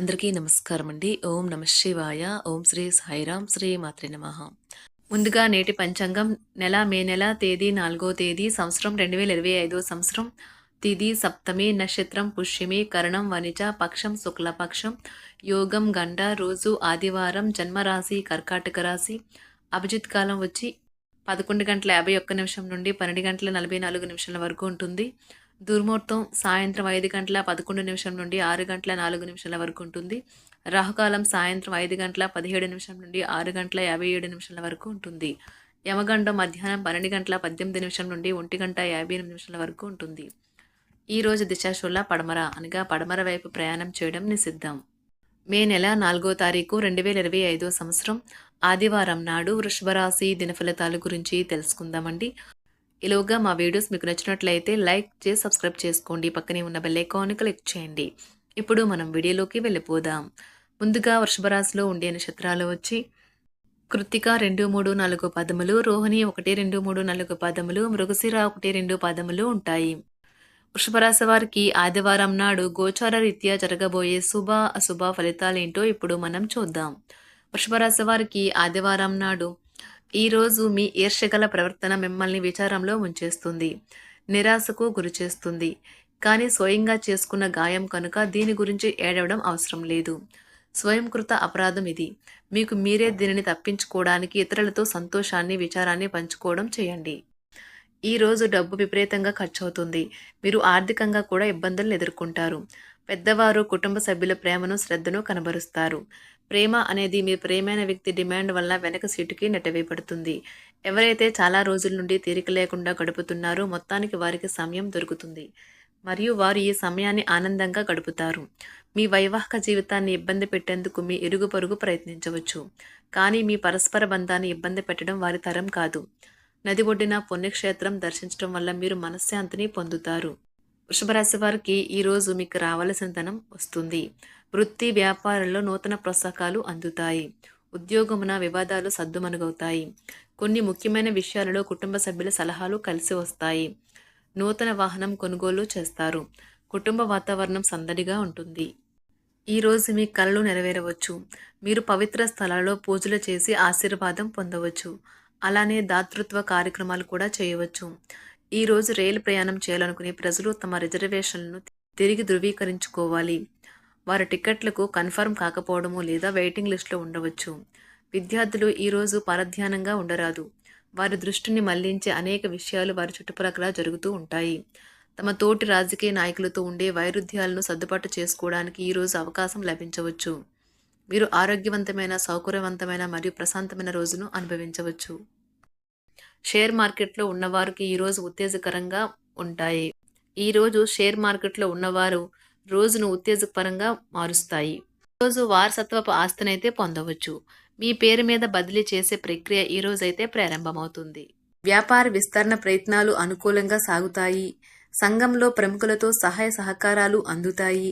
అందరికీ నమస్కారం అండి ఓం నమ శివాయ. ఓం శ్రీ సాయిరాం శ్రీ మాత్రి నమ. ముందుగా నేటి పంచాంగం నెల మే నెల తేదీ నాలుగో తేదీ సంవత్సరం రెండు వేల ఇరవై ఐదో సంవత్సరం. తిది సప్తమి నక్షత్రం పుష్యమి కరణం వనిజ పక్షం శుక్లపక్షం యోగం గండ రోజు ఆదివారం జన్మరాశి కర్కాటక రాశి. అభిజిత్ కాలం వచ్చి పదకొండు గంటల యాభై ఒక్క నిమిషం నుండి పన్నెండు గంటల నలభై నాలుగు నిమిషాల వరకు ఉంటుంది. దుర్ముహూర్తం సాయంత్రం ఐదు గంటల పదకొండు నిమిషం నుండి ఆరు గంటల నాలుగు నిమిషాల వరకు ఉంటుంది. రాహుకాలం సాయంత్రం ఐదు గంటల పదిహేడు నిమిషం నుండి ఆరు గంటల యాభై ఏడు నిమిషాల వరకు ఉంటుంది. యమగండం మధ్యాహ్నం పన్నెండు గంటల పద్దెనిమిది నిమిషం నుండి ఒంటి గంట యాభై ఎనిమిది నిమిషాల వరకు ఉంటుంది. ఈరోజు దిశాశూల పడమర అనగా పడమర వైపు ప్రయాణం చేయడం నిషిద్ధం. మే నెల నాలుగో తారీఖు రెండు వేల ఇరవై ఐదో సంవత్సరం. ఆదివారం నాడు వృషభరాశి దినఫలితాల గురించి తెలుసుకుందామండి. ఈలోగా మా వీడియోస్ మీకు నచ్చినట్లయితే లైక్ చేసి సబ్స్క్రైబ్ చేసుకోండి. పక్కనే ఉన్న బెల్ ఐకాన్ క్లిక్ చేయండి. ఇప్పుడు మనం వీడియోలోకి వెళ్ళిపోదాం. ముందుగా వృషభరాశిలో ఉండే నక్షత్రాలు వచ్చి కృత్తిక రెండు మూడు నాలుగు పదములు రోహిణి ఒకటి రెండు మూడు నాలుగు పదములు మృగశిర ఒకటి రెండు పదములు ఉంటాయి. వృషభరాశి వారికి ఆదివారం నాడు గోచార రీత్యా జరగబోయే శుభ అశుభ ఫలితాలేంటో ఇప్పుడు మనం చూద్దాం. వృషభరాశి వారికి ఆదివారం నాడు ఈరోజు మీ ఈర్ష్యగల ప్రవర్తన మిమ్మల్ని విచారంలో ఉంచేస్తుంది నిరాశకు గురిచేస్తుంది. కానీ స్వయంగా చేసుకున్న గాయం కనుక దీని గురించి ఏడవడం అవసరం లేదు. స్వయంకృత అపరాధం ఇది. మీకు మీరే దీనిని తప్పించుకోవడానికి ఇతరులతో సంతోషాన్ని విచారాన్ని పంచుకోవడం చేయండి. ఈ రోజు డబ్బు విపరీతంగా ఖర్చు అవుతుంది మీరు ఆర్థికంగా కూడా ఇబ్బందులను ఎదుర్కొంటారు. పెద్దవారు కుటుంబ సభ్యుల ప్రేమను శ్రద్ధను కనబరుస్తారు. ప్రేమ అనేది మీ ప్రేమైన వ్యక్తి డిమాండ్ వల్ల వెనక సీటుకి నెట్టవేయబడుతుంది. ఎవరైతే చాలా రోజుల నుండి తీరిక లేకుండా గడుపుతున్నారో మొత్తానికి వారికి సమయం దొరుకుతుంది. మరియు వారు ఈ సమయాన్ని ఆనందంగా గడుపుతారు. మీ వైవాహిక జీవితాన్ని ఇబ్బంది పెట్టేందుకు మీ ఇరుగు పొరుగు ప్రయత్నించవచ్చు. కానీ మీ పరస్పర బంధాన్ని ఇబ్బంది పెట్టడం వారి తరం కాదు. నది ఒడ్డిన పుణ్యక్షేత్రం దర్శించడం వల్ల మీరు మనశ్శాంతిని పొందుతారు. వృషభరాశి వారికి ఈరోజు మీకు రావలసిన ధనం వస్తుంది. వృత్తి వ్యాపారంలో నూతన ప్రోత్సాహకాలు అందుతాయి. ఉద్యోగమున వివాదాలు సద్దుమనుగవుతాయి కొన్ని ముఖ్యమైన విషయాలలో కుటుంబ సభ్యుల సలహాలు కలిసి వస్తాయి. నూతన వాహనం కొనుగోలు చేస్తారు. కుటుంబ వాతావరణం సందడిగా ఉంటుంది. ఈరోజు మీ కళలు నెరవేరవచ్చు. మీరు పవిత్ర స్థలాల్లో పూజలు చేసి ఆశీర్వాదం పొందవచ్చు. అలానే దాతృత్వ కార్యక్రమాలు కూడా చేయవచ్చు. ఈ రోజు రైలు ప్రయాణం చేయాలనుకునే ప్రజలు తమ రిజర్వేషన్లను తిరిగి ధృవీకరించుకోవాలి. వారి టికెట్లకు కన్ఫర్మ్ కాకపోవడము లేదా వెయిటింగ్ లిస్టులో ఉండవచ్చు. విద్యార్థులు ఈరోజు పరధ్యానంగా ఉండరాదు. వారి దృష్టిని మళ్ళించే అనేక విషయాలు వారి చుట్టుప్రక్కల జరుగుతూ ఉంటాయి. తమ తోటి రాజకీయ నాయకులతో ఉండే వైరుధ్యాలను సర్దుబాటు చేసుకోవడానికి ఈరోజు అవకాశం లభించవచ్చు. మీరు ఆరోగ్యవంతమైన సౌకర్యవంతమైన మరియు ప్రశాంతమైన రోజును అనుభవించవచ్చు. షేర్ మార్కెట్లో ఉన్నవారికి ఈరోజు ఉత్తేజకరంగా ఉంటాయి. ఈరోజు షేర్ మార్కెట్లో ఉన్నవారు రోజును ఉత్తేజకరంగా మారుస్తాయి. రోజు వారసత్వపు ఆస్తినైతే పొందవచ్చు. మీ పేరు మీద బదిలీ చేసే ప్రక్రియ ఈరోజైతే ప్రారంభమవుతుంది. వ్యాపార విస్తరణ ప్రయత్నాలు అనుకూలంగా సాగుతాయి. సంఘంలో ప్రముఖులతో సహాయ సహకారాలు అందుతాయి.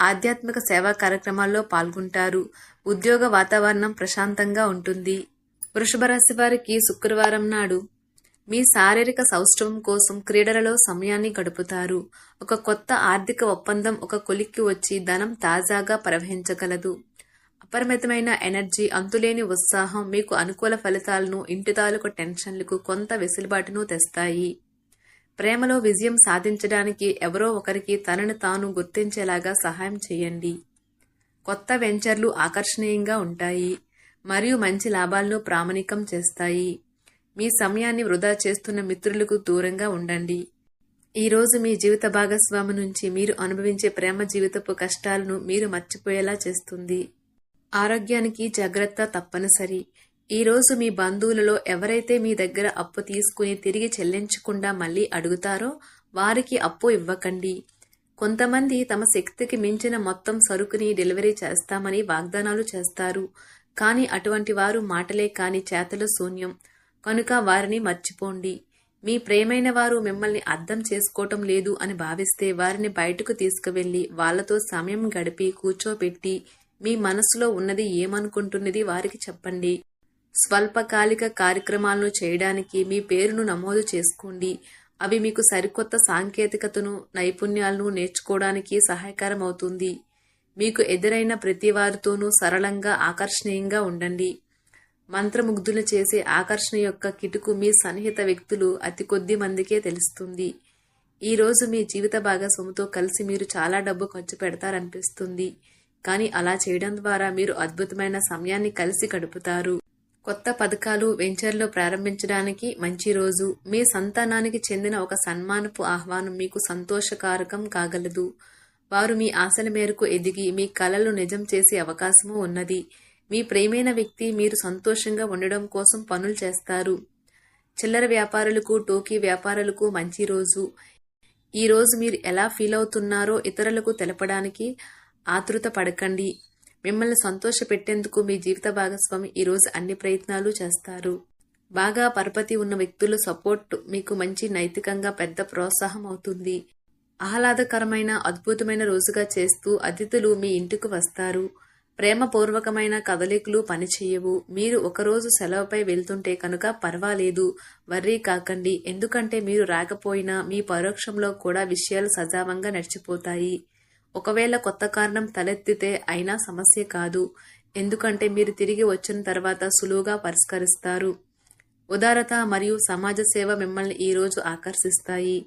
ఆధ్యాత్మిక సేవా కార్యక్రమాల్లో పాల్గొంటారు. ఉద్యోగ వాతావరణం ప్రశాంతంగా ఉంటుంది. వృషభ రాశి వారికి శుక్రవారం నాడు మీ శారీరక సౌష్ఠవం కోసం క్రీడలలో సమయాన్ని గడుపుతారు. ఒక కొత్త ఆర్థిక ఒప్పందం ఒక కొలిక్కి వచ్చి ధనం తాజాగా ప్రవహించగలదు. అపరిమితమైన ఎనర్జీ అంతులేని ఉత్సాహం మీకు అనుకూల ఫలితాలను ఇంటి తాలూకు టెన్షన్లకు కొంత వెసులుబాటును తెస్తాయి. ప్రేమలో విజయం సాధించడానికి ఎవరో ఒకరికి తనను తాను గుర్తించేలాగా సహాయం చేయండి. కొత్త వెంచర్లు ఆకర్షణీయంగా ఉంటాయి. మరియు మంచి లాభాలను ప్రామాణికం చేస్తాయి. మీ సమయాన్ని వృధా చేస్తున్న మిత్రులకు దూరంగా ఉండండి. ఈరోజు మీ జీవిత భాగస్వామి నుంచి మీరు అనుభవించే ప్రేమ జీవితపు కష్టాలను మీరు మర్చిపోయేలా చేస్తుంది. ఆరోగ్యానికి జాగ్రత్త తప్పనిసరి. ఈరోజు మీ బంధువులలో ఎవరైతే మీ దగ్గర అప్పు తీసుకుని తిరిగి చెల్లించకుండా మళ్ళీ అడుగుతారో వారికి అప్పు ఇవ్వకండి. కొంతమంది తమ శక్తికి మించిన మొత్తం సరుకుని డెలివరీ చేస్తామని వాగ్దానాలు చేస్తారు. కానీ అటువంటి వారు మాటలే కాని చేతలు శూన్యం. కనుక వారిని మర్చిపోండి. మీ ప్రేమైన వారు మిమ్మల్ని అర్థం చేసుకోవటం లేదు అని భావిస్తే వారిని బయటకు తీసుకువెళ్ళి వాళ్ళతో సమయం గడిపి కూర్చోబెట్టి మీ మనసులో ఉన్నది ఏమనుకుంటున్నది వారికి చెప్పండి. స్వల్పకాలిక కార్యక్రమాలను చేయడానికి మీ పేరును నమోదు చేసుకోండి. అవి మీకు సరికొత్త సాంకేతికతను నైపుణ్యాలను నేర్చుకోవడానికి సహాయకరం అవుతుంది మీకు ఎదురైన ప్రతి వారితోనూ సరళంగా ఆకర్షణీయంగా ఉండండి. మంత్రముగ్ధులు చేసే ఆకర్షణ యొక్క కిటుకు మీ సన్నిహిత వ్యక్తులు అతి కొద్ది మందికే తెలుస్తుంది. ఈ రోజు మీ జీవిత భాగస్వామితో కలిసి మీరు చాలా డబ్బు ఖర్చు పెడతారనిపిస్తుంది. కానీ అలా చేయడం ద్వారా మీరు అద్భుతమైన సమయాన్ని కలిసి గడుపుతారు. కొత్త పథకాలు వెంచర్లు ప్రారంభించడానికి మంచి రోజు. మీ సంతానానికి చెందిన ఒక సన్మానపు ఆహ్వానం మీకు సంతోషకారకం కాగలదు. వారు మీ ఆశల మేరకు ఎదిగి మీ కలలు నిజం చేసే అవకాశము ఉన్నది. మీ ప్రేమైన వ్యక్తి మీరు సంతోషంగా ఉండడం కోసం పనులు చేస్తారు. చిల్లర వ్యాపారులకు టోకీ వ్యాపారులకు మంచి రోజు. ఈ రోజు మీరు ఎలా ఫీల్ అవుతున్నారో ఇతరులకు తెలపడానికి ఆతృత పడకండి. మిమ్మల్ని సంతోష పెట్టేందుకు మీ జీవిత భాగస్వామి ఈరోజు అన్ని ప్రయత్నాలు చేస్తారు. బాగా పరపతి ఉన్న వ్యక్తుల సపోర్ట్ మీకు మంచి నైతికంగా పెద్ద ప్రోత్సాహం అవుతుంది. ఆహ్లాదకరమైన అద్భుతమైన రోజుగా చేస్తూ అతిథులు మీ ఇంటికి వస్తారు. ప్రేమపూర్వకమైన కదలికలు పనిచేయవు. మీరు ఒకరోజు సెలవుపై వెళ్తుంటే కనుక పర్వాలేదు. వర్రీ కాకండి. ఎందుకంటే మీరు రాకపోయినా మీ పరోక్షంలో కూడా విషయాలు సజావంగా నడిచిపోతాయి. ఒకవేళ కొత్త కారణం తలెత్తితే అయినా సమస్య కాదు. ఎందుకంటే మీరు తిరిగి వచ్చిన తర్వాత సులువుగా పరిష్కరిస్తారు. ఉదారత మరియు సమాజ సేవ మిమ్మల్ని ఈరోజు ఆకర్షిస్తాయి.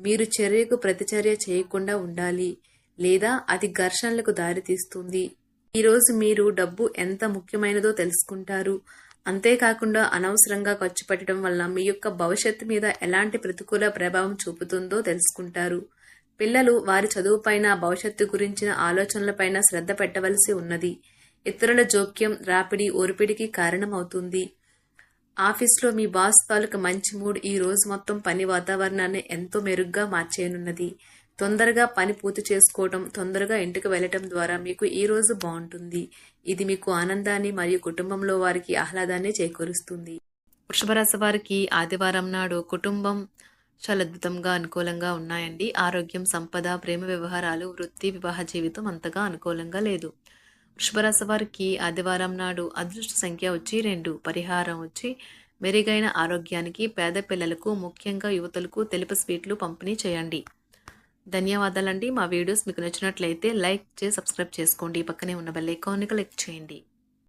మీరు చర్యకు ప్రతిచర్య చేయకుండా ఉండాలి లేదా అది ఘర్షణలకు దారితీస్తుంది ఈరోజు మీరు డబ్బు ఎంత ముఖ్యమైనదో తెలుసుకుంటారు. అంతేకాకుండా అనవసరంగా ఖర్చు పెట్టడం వల్ల మీ యొక్క భవిష్యత్తు మీద ఎలాంటి ప్రతికూల ప్రభావం చూపుతుందో తెలుసుకుంటారు. పిల్లలు వారి చదువుపైన భవిష్యత్తు గురించిన ఆలోచనలపైన శ్రద్ధ పెట్టవలసి ఉన్నది. ఇతరుల జోక్యం రాపిడి ఓర్పిడికి కారణమవుతుంది. ఆఫీస్లో మీ బాస్ తాలూకు మంచి మూడ్ ఈ రోజు మొత్తం పని వాతావరణాన్ని ఎంతో మెరుగ్గా మార్చేయనున్నది. తొందరగా పని పూర్తి చేసుకోవటం తొందరగా ఇంటికి వెళ్ళటం ద్వారా మీకు ఈ రోజు బాగుంటుంది. ఇది మీకు ఆనందాన్ని మరియు కుటుంబంలో వారికి ఆహ్లాదాన్ని చేకూరుస్తుంది. వృషభరాశి వారికి ఆదివారం నాడు కుటుంబం చాలా అద్భుతంగా అనుకూలంగా ఉన్నాయండి. ఆరోగ్యం సంపద ప్రేమ వ్యవహారాలు వృత్తి వివాహ జీవితం అంతగా అనుకూలంగా లేదు. వృషభరాశి వారికి ఆదివారం నాడు అదృష్ట సంఖ్య వచ్చి రెండు పరిహారం వచ్చి మెరుగైన ఆరోగ్యానికి పేద పిల్లలకు ముఖ్యంగా యువతలకు తెలుపు స్వీట్లు పంపిణీ చేయండి. ధన్యవాదాలండి. మా వీడియోస్ మీకు నచ్చినట్లయితే లైక్ చేసి సబ్స్క్రైబ్ చేసుకోండి. పక్కనే ఉన్న బెల్ ఐకాన్ని క్లిక్ చేయండి.